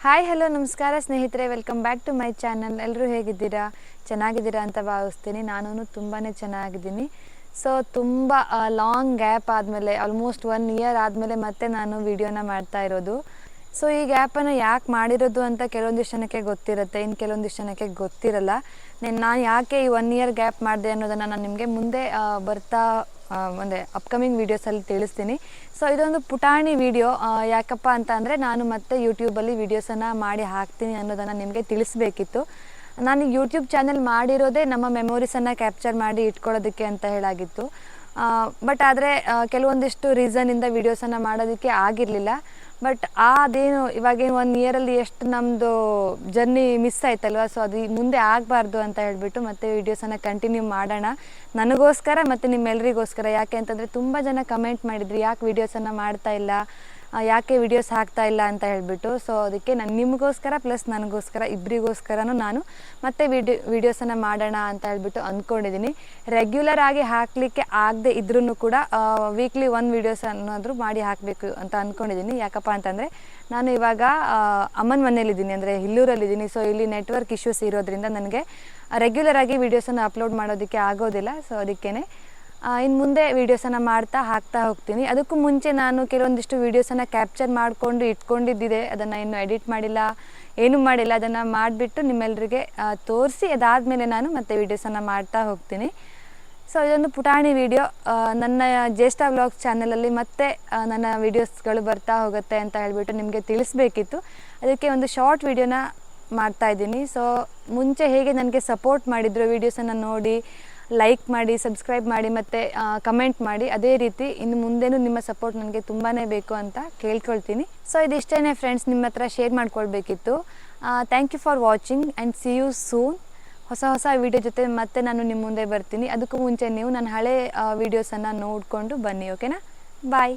Hi hello ನಮಸ್ಕಾರ ಸ್ನೇಹಿತರೆ. Welcome back to my channel ಎಲ್ಲರೂ ಹೇಗಿದ್ದೀರಾ? ಚೆನ್ನಾಗಿದ್ದೀರಾ ಅಂತ ಭಾವಿಸ್ತೀನಿ. ನಾನು ತುಂಬಾ ಚೆನ್ನಾಗಿದ್ದೀನಿ. ಸೊ ತುಂಬ ಲಾಂಗ್ ಗ್ಯಾಪ್ ಆದಮೇಲೆ ಆಲ್ಮೋಸ್ಟ್ ಒನ್ ಇಯರ್ ಆದಮೇಲೆ ಮತ್ತೆ ನಾನು ವಿಡಿಯೋನ ಮಾಡ್ತಾ ಇರೋದು. ಸೊ ಈ ಗ್ಯಾಪನ್ನು ಯಾಕೆ ಮಾಡಿರೋದು ಅಂತ ಕೆಲವೊಂದಿಷ್ಟು ಜನಕ್ಕೆ ಗೊತ್ತಿರುತ್ತೆ. ಇನ್ನು ಕೆಲವೊಂದಿಷ್ಟು ಜನಕ್ಕೆ ಗೊತ್ತಿರಲ್ಲ. ನಾನು ಯಾಕೆ ಈ ಒನ್ ಇಯರ್ ಗ್ಯಾಪ್ ಮಾಡಿದೆ ಅನ್ನೋದನ್ನು ನಾನು ನಿಮಗೆ ಮುಂದೆ ಬರ್ತಾ ಒಂದೇ ಅಪ್ಕಮಿಂಗ್ ವೀಡಿಯೋಸಲ್ಲಿ ತಿಳಿಸ್ತೀನಿ. ಸೊ ಇದೊಂದು ಪುಟಾಣಿ ವಿಡಿಯೋ ಯಾಕಪ್ಪ ಅಂತ ಅಂದರೆ ನಾನು ಮತ್ತೆ ಯೂಟ್ಯೂಬಲ್ಲಿ ವೀಡಿಯೋಸನ್ನು ಮಾಡಿ ಹಾಕ್ತೀನಿ ಅನ್ನೋದನ್ನು ನಿಮಗೆ ತಿಳಿಸ್ಬೇಕಿತ್ತು. ನಾನು ಯೂಟ್ಯೂಬ್ ಚಾನೆಲ್ ಮಾಡಿರೋದೇ ನಮ್ಮ ಮೆಮೊರೀಸನ್ನು ಕ್ಯಾಪ್ಚರ್ ಮಾಡಿ ಇಟ್ಕೊಳ್ಳೋದಕ್ಕೆ ಅಂತ ಹೇಳಾಗಿತ್ತು. ಬಟ್ ಆದರೆ ಕೆಲವೊಂದಿಷ್ಟು ರೀಸನಿಂದ ವೀಡಿಯೋಸನ್ನು ಮಾಡೋದಕ್ಕೆ ಆಗಿರಲಿಲ್ಲ. ಬಟ್ ಅದೇನು, ಇವಾಗೇನು ಒನ್ ಇಯರಲ್ಲಿ ಎಷ್ಟು ನಮ್ಮದು ಜರ್ನಿ ಮಿಸ್ ಆಯ್ತಲ್ವ? ಸೊ ಅದು ಮುಂದೆ ಆಗಬಾರ್ದು ಅಂತ ಹೇಳಿಬಿಟ್ಟು ಮತ್ತೆ ವೀಡಿಯೋಸನ್ನು ಕಂಟಿನ್ಯೂ ಮಾಡೋಣ. ನನಗೋಸ್ಕರ ಮತ್ತು ನಿಮ್ಮೆಲ್ಲರಿಗೋಸ್ಕರ ಯಾಕೆ ಅಂತಂದರೆ ತುಂಬ ಜನ ಕಮೆಂಟ್ ಮಾಡಿದ್ರಿ, ಯಾಕೆ ವೀಡಿಯೋಸನ್ನು ಮಾಡ್ತಾ ಇಲ್ಲ? ಯಾಕೆ ವಿಡಿಯೋಸ್ ಹಾಕ್ತಾ ಇಲ್ಲ ಅಂತ ಹೇಳಿಬಿಟ್ಟು ಸೊ ಅದಕ್ಕೆ ನಾನು ನಿಮಗೋಸ್ಕರ ಪ್ಲಸ್ ನನಗೋಸ್ಕರ ಇಬ್ಬರಿಗೋಸ್ಕರನೂ ನಾನು ಮತ್ತೆ ವಿಡಿಯೋ ವೀಡಿಯೋಸನ್ನು ಮಾಡೋಣ ಅಂತ ಹೇಳ್ಬಿಟ್ಟು ಅಂದ್ಕೊಂಡಿದ್ದೀನಿ ರೆಗ್ಯುಲರ್ ಆಗಿ ಹಾಕಲಿಕ್ಕೆ ಆಗದೆ ಇದ್ರೂ ಕೂಡ ವೀಕ್ಲಿ ಒನ್ ವಿಡಿಯೋಸ್ ಅನ್ನೋದ್ರೂ ಮಾಡಿ ಹಾಕಬೇಕು ಅಂತ ಅಂದ್ಕೊಂಡಿದ್ದೀನಿ ಯಾಕಪ್ಪ ಅಂತಂದರೆ, ನಾನು ಇವಾಗ ಅಮ್ಮನ ಮನೇಲಿದ್ದೀನಿ, ಅಂದರೆ ಹಿಲ್ಲೂರಲ್ಲಿದ್ದೀನಿ ಸೊ ಇಲ್ಲಿ ನೆಟ್ವರ್ಕ್ ಇಶ್ಯೂಸ್ ಇರೋದ್ರಿಂದ ನನಗೆ ರೆಗ್ಯುಲರ್ ಆಗಿ ವೀಡಿಯೋಸನ್ನು ಅಪ್ಲೋಡ್ ಮಾಡೋದಕ್ಕೆ ಆಗೋದಿಲ್ಲ. ಸೊ ಅದಕ್ಕೇ ಇನ್ನು ಮುಂದೆ ವೀಡಿಯೋಸನ್ನು ಮಾಡ್ತಾ ಹಾಕ್ತಾ ಹೋಗ್ತೀನಿ. ಅದಕ್ಕೂ ಮುಂಚೆ ನಾನು ಕೆಲವೊಂದಿಷ್ಟು ವೀಡಿಯೋಸನ್ನು ಕ್ಯಾಪ್ಚರ್ ಮಾಡಿಕೊಂಡು ಇಟ್ಕೊಂಡಿದ್ದಿದೆ. ಅದನ್ನು ಇನ್ನೂ ಎಡಿಟ್ ಮಾಡಿಲ್ಲ, ಏನೂ ಮಾಡಿಲ್ಲ. ಅದನ್ನು ಮಾಡಿಬಿಟ್ಟು ನಿಮ್ಮೆಲ್ಲರಿಗೆ ತೋರಿಸಿ. ಅದಾದಮೇಲೆ ನಾನು ಮತ್ತೆ ವೀಡಿಯೋಸನ್ನು ಮಾಡ್ತಾ ಹೋಗ್ತೀನಿ. ಸೊ ಇದೊಂದು ಪುಟಾಣಿ ವಿಡಿಯೋ ನನ್ನ ಜ್ಯೇಷ್ಠ ವ್ಲಾಗ್ಸ್ ಚಾನಲಲ್ಲಿ ಮತ್ತೆ ನನ್ನ ವೀಡಿಯೋಸ್ಗಳು ಬರ್ತಾ ಹೋಗುತ್ತೆ ಅಂತ ಹೇಳಿಬಿಟ್ಟು ನಿಮಗೆ ತಿಳಿಸ್ಬೇಕಿತ್ತು. ಅದಕ್ಕೆ ಒಂದು ಶಾರ್ಟ್ ವಿಡಿಯೋನ ಮಾಡ್ತಾ ಇದ್ದೀನಿ. ಸೊ ಮುಂಚೆ ಹೇಗೆ ನನಗೆ ಸಪೋರ್ಟ್ ಮಾಡಿದ್ರು ವೀಡಿಯೋಸನ್ನು ನೋಡಿ ಲೈಕ್ ಮಾಡಿ ಸಬ್ಸ್ಕ್ರೈಬ್ ಮಾಡಿ ಮತ್ತು ಕಮೆಂಟ್ ಮಾಡಿ. ಅದೇ ರೀತಿ ಇನ್ನು ಮುಂದೆನೂ ನಿಮ್ಮ ಸಪೋರ್ಟ್ ನನಗೆ ತುಂಬಾ ಬೇಕು ಅಂತ ಕೇಳ್ಕೊಳ್ತೀನಿ. ಸೊ ಇದಿಷ್ಟೇ ಫ್ರೆಂಡ್ಸ್ ನಿಮ್ಮ ಹತ್ರ share ಮಾಡ್ಕೊಳ್ಬೇಕಿತ್ತು. Thank you for watching and see you soon ಹೊಸ ಹೊಸ ವೀಡಿಯೋ ಜೊತೆ ಮತ್ತೆ ನಾನು ನಿಮ್ಮ ಮುಂದೆ ಬರ್ತೀನಿ. ಅದಕ್ಕೂ ಮುಂಚೆ ನೀವು ನನ್ನ ಹಳೆ ವೀಡಿಯೋಸನ್ನು ನೋಡಿಕೊಂಡು ಬನ್ನಿ ಓಕೆನಾ ಬಾಯ್